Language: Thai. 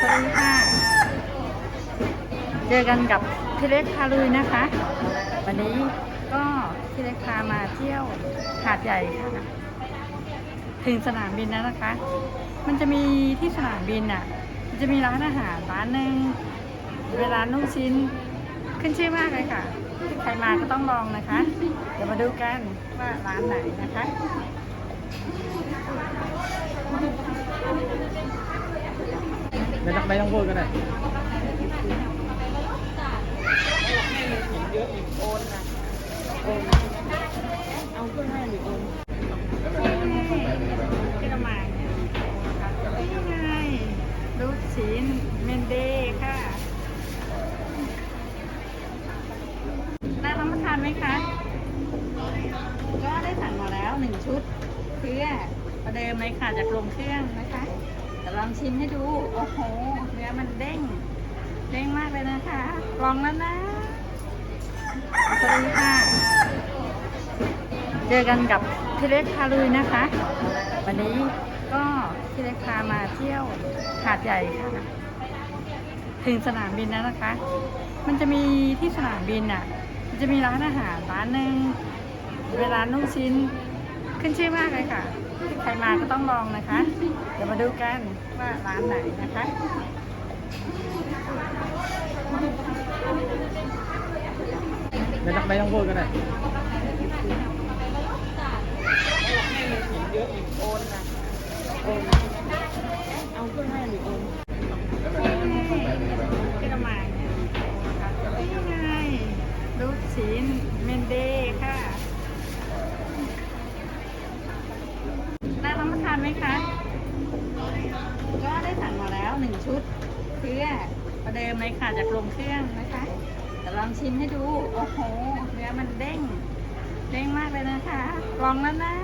สวัสดีค่ะ เจอกันกับพี่เล็กพาลุยนะคะ วันนี้ก็พี่เล็กพามาเที่ยวหาดใหญ่ค่ะถึงสนามบินแล้วนะคะ มันจะมีที่สนามบินอะ มันจะมีร้านอาหารร้านหนึ่งเวลานลูกชิ้น ขึ้นชื่อมากเลยค่ะ ใครมาก็ต้องลองนะคะ เดี๋ยวมาดูกันว่าร้านไหนนะคะ ไม่ต้องไม่ต้องพูดก็ได้โอนนะโอนเอาเครื่องให้หรือโอนที่เรามาเนี่ยนะคะนี่ไงลูกชิ้นเมนเดย์ค่ะน่ารับประทานไหมคะ ก็ได้สั่งมาแล้วหนึ่งชุดเพื่อประเดิมเลยค่ะจากโรงเครื่องนะคะ แต่ลองชิมให้ดู โอ้โห เนื้อมันเด้ง เด้งมากเลยนะคะ ลองแล้วนะสวัสดีค่ะ เจอกันกับพี่เล็กพาลุยนะคะ วันนี้ก็พี่เล็กพามาเที่ยวหาดใหญ่ค่ะ ถึงสนามบินแล้วนะคะ มันจะมีที่สนามบินอะ มันจะมีร้านอาหารร้านหนึ่งเวลานลูกชิ้น ขึ้นชื่อมากเลยค่ะ ใครมาก็ต้องลองนะคะ เดี๋ยวมาดูกันว่าร้านไหนนะคะไม่ต้องไม่ต้องพูดก็ได้โอนนะโอนเอาเครื่องให้หรือโอนที่เรามาเนี่ยนะคะนี่ไงลูกชิ้นเมนเดย์ค่ะ น่ารับประทานไหมคะ ก็ได้สั่งมาแล้วหนึ่ง ชุดเพื่อประเดิมเลยค่ะจากโรงเครื่องนะคะจะลองชิมให้ดู โอ้โห เนื้อมันเด้ง เด้งมากเลยนะคะ ลองแล้วนะ